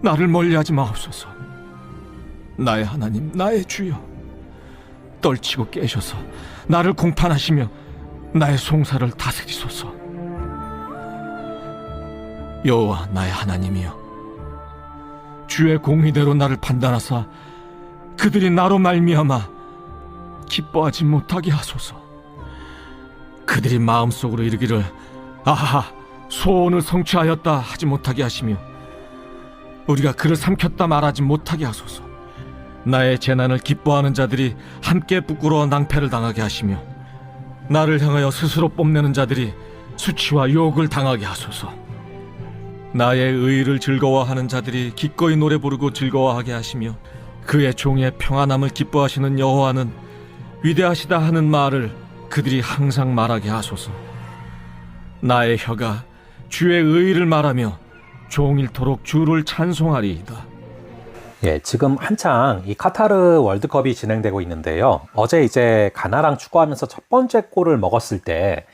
나를 멀리하지 마옵소서. 나의 하나님, 나의 주여. 떨치고 깨셔서 나를 공판하시며 나의 송사를 다스리소서. 여호와 나의 하나님이여. 주의 공의대로 나를 판단하사 그들이 나로 말미암아 기뻐하지 못하게 하소서. 그들이 마음속으로 이르기를 아하 소원을 성취하였다 하지 못하게 하시며 우리가 그를 삼켰다 말하지 못하게 하소서. 나의 재난을 기뻐하는 자들이 함께 부끄러워 낭패를 당하게 하시며 나를 향하여 스스로 뽐내는 자들이 수치와 욕을 당하게 하소서. 나의 의를 즐거워하는 자들이 기꺼이 노래 부르고 즐거워하게 하시며 그의 종의 평안함을 기뻐하시는 여호와는 위대하시다 하는 말을 그들이 항상 말하게 하소서. 나의 혀가 주의 의를 말하며 종일토록 주를 찬송하리이다. 예, 지금 한창 이 카타르 월드컵이 진행되고 있는데요. 어제 이제 가나랑 축구하면서 첫 번째 골을 먹었을 때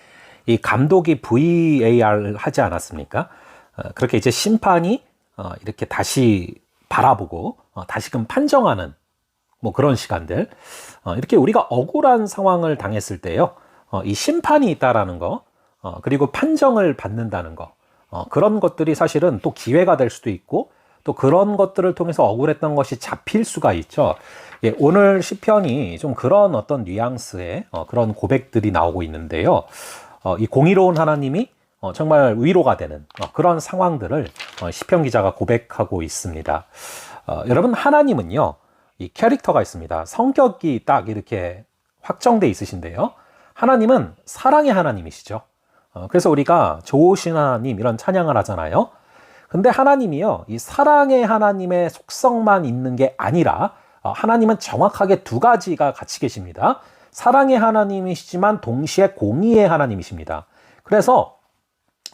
이 감독이 VAR 하지 않았습니까? 어, 그렇게 이제 심판이 어, 이렇게 다시 바라보고 어, 다시금 판정하는 뭐 그런 시간들 어, 이렇게 우리가 억울한 상황을 당했을 때요. 어, 이 심판이 있다라는 거 어, 그리고 판정을 받는다는 거 어, 그런 것들이 사실은 또 기회가 될 수도 있고 또 그런 것들을 통해서 억울했던 것이 잡힐 수가 있죠. 예, 오늘 시편이 좀 그런 어떤 뉘앙스의 어, 그런 고백들이 나오고 있는데요. 어, 이 공의로운 하나님이 어, 정말 위로가 되는 어, 그런 상황들을 어, 시편 기자가 고백하고 있습니다. 어, 여러분 하나님은요 이 캐릭터가 있습니다. 성격이 딱 이렇게 확정돼 있으신데요. 하나님은 사랑의 하나님이시죠. 어, 그래서 우리가 좋으신 하나님 이런 찬양을 하잖아요. 근데 하나님이요, 이 사랑의 하나님의 속성만 있는 게 아니라, 어, 하나님은 정확하게 두 가지가 같이 계십니다. 사랑의 하나님이시지만 동시에 공의의 하나님이십니다. 그래서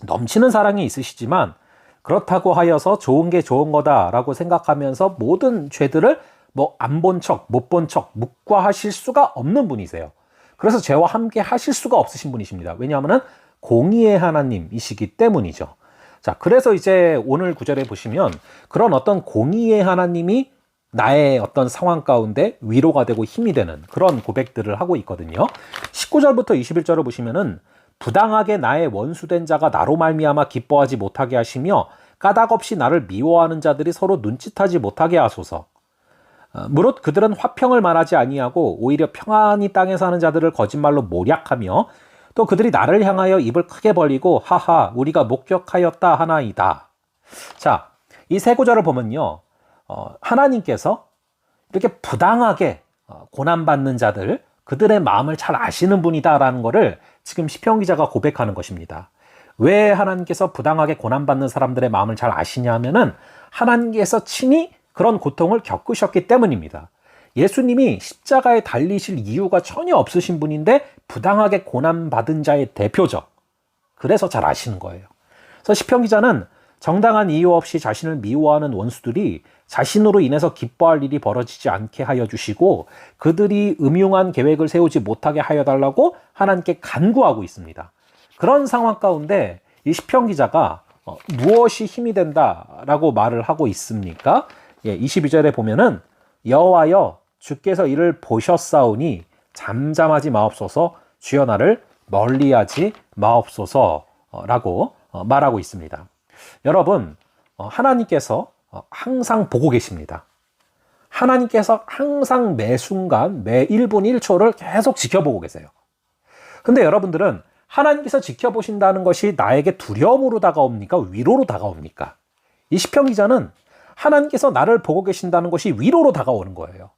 넘치는 사랑이 있으시지만, 그렇다고 하여서 좋은 게 좋은 거다라고 생각하면서 모든 죄들을 뭐 안 본 척, 못 본 척, 묵과하실 수가 없는 분이세요. 그래서 죄와 함께 하실 수가 없으신 분이십니다. 왜냐하면 공의의 하나님이시기 때문이죠. 자, 그래서 이제 오늘 구절에 보시면 그런 어떤 공의의 하나님이 나의 어떤 상황 가운데 위로가 되고 힘이 되는 그런 고백들을 하고 있거든요. 19절부터 21절을 보시면은 부당하게 나의 원수된 자가 나로 말미암아 기뻐하지 못하게 하시며 까닭없이 나를 미워하는 자들이 서로 눈짓하지 못하게 하소서. 어, 무릇 그들은 화평을 말하지 아니하고 오히려 평안히 땅에 사는 자들을 거짓말로 모략하며 또 그들이 나를 향하여 입을 크게 벌리고 하하 우리가 목격하였다 하나이다. 자, 이 세 구절을 보면요. 어, 하나님께서 이렇게 부당하게 어, 고난받는 자들 그들의 마음을 잘 아시는 분이다라는 것을 지금 시편 기자가 고백하는 것입니다. 왜 하나님께서 부당하게 고난받는 사람들의 마음을 잘 아시냐면은 하나님께서 친히 그런 고통을 겪으셨기 때문입니다. 예수님이 십자가에 달리실 이유가 전혀 없으신 분인데 부당하게 고난받은 자의 대표죠. 그래서 잘 아시는 거예요. 그래서 시편 기자는 정당한 이유 없이 자신을 미워하는 원수들이 자신으로 인해서 기뻐할 일이 벌어지지 않게 하여 주시고 그들이 음흉한 계획을 세우지 못하게 하여 달라고 하나님께 간구하고 있습니다. 그런 상황 가운데 이 시편 기자가 어, 무엇이 힘이 된다라고 말을 하고 있습니까? 예, 22절에 보면은 여호와여 주께서 이를 보셨사오니 잠잠하지 마옵소서 주여 나를 멀리하지 마옵소서라고 어, 말하고 있습니다. 여러분 어, 하나님께서 어, 항상 보고 계십니다. 하나님께서 항상 매 순간 매 1분 1초를 계속 지켜보고 계세요. 근데 여러분들은 하나님께서 지켜보신다는 것이 나에게 두려움으로 다가옵니까? 위로로 다가옵니까? 이 시편 기자는 하나님께서 나를 보고 계신다는 것이 위로로 다가오는 거예요.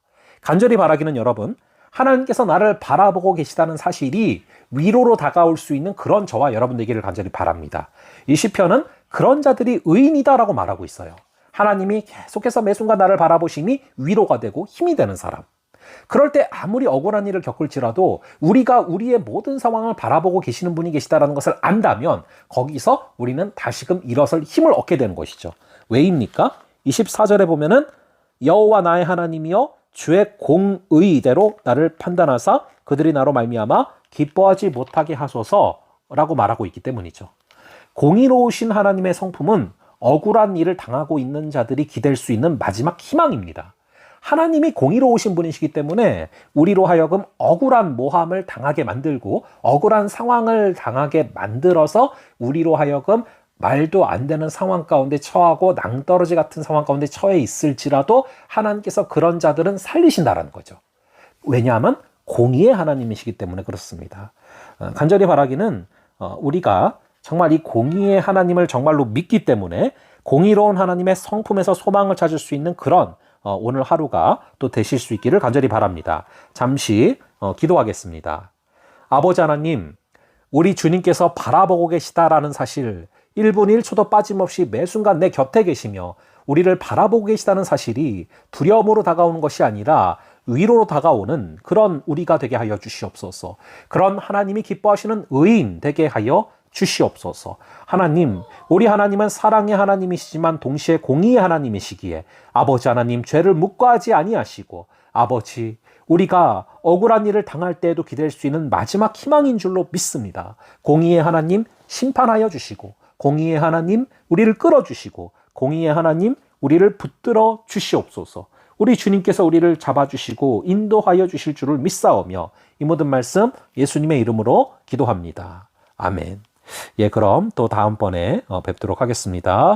간절히 바라기는 여러분, 하나님께서 나를 바라보고 계시다는 사실이 위로로 다가올 수 있는 그런 저와 여러분 되기를 간절히 바랍니다. 이 시편은 그런 자들이 의인이다라고 말하고 있어요. 하나님이 계속해서 매 순간 나를 바라보심이 위로가 되고 힘이 되는 사람. 그럴 때 아무리 억울한 일을 겪을지라도 우리가 우리의 모든 상황을 바라보고 계시는 분이 계시다라는 것을 안다면 거기서 우리는 다시금 일어설 힘을 얻게 되는 것이죠. 왜입니까? 24절에 보면은 여호와 나의 하나님이여 주의 공의대로 나를 판단하사 그들이 나로 말미암아 기뻐하지 못하게 하소서라고 말하고 있기 때문이죠. 공의로우신 하나님의 성품은 억울한 일을 당하고 있는 자들이 기댈 수 있는 마지막 희망입니다. 하나님이 공의로우신 분이시기 때문에 우리로 하여금 억울한 모함을 당하게 만들고 억울한 상황을 당하게 만들어서 우리로 하여금 말도 안 되는 상황 가운데 처하고 낭떠러지 같은 상황 가운데 처해 있을지라도 하나님께서 그런 자들은 살리신다라는 거죠. 왜냐하면 공의의 하나님이시기 때문에 그렇습니다. 어, 간절히 바라기는 어, 우리가 정말 이 공의의 하나님을 정말로 믿기 때문에 공의로운 하나님의 성품에서 소망을 찾을 수 있는 그런 어, 오늘 하루가 또 되실 수 있기를 간절히 바랍니다. 잠시 어, 기도하겠습니다. 아버지 하나님, 우리 주님께서 바라보고 계시다라는 사실 1분 1초도 빠짐없이 매 순간 내 곁에 계시며 우리를 바라보고 계시다는 사실이 두려움으로 다가오는 것이 아니라 위로로 다가오는 그런 우리가 되게 하여 주시옵소서. 그런 하나님이 기뻐하시는 의인 되게 하여 주시옵소서. 하나님, 우리 하나님은 사랑의 하나님이시지만 동시에 공의의 하나님이시기에 아버지 하나님 죄를 묵과하지 아니하시고 아버지 우리가 억울한 일을 당할 때에도 기댈 수 있는 마지막 희망인 줄로 믿습니다. 공의의 하나님 심판하여 주시고 공의의 하나님 우리를 끌어 주시고 공의의 하나님 우리를 붙들어 주시옵소서. 우리 주님께서 우리를 잡아주시고 인도하여 주실 줄을 믿사오며 이 모든 말씀 예수님의 이름으로 기도합니다. 아멘. 예, 그럼 또 다음번에 어, 뵙도록 하겠습니다.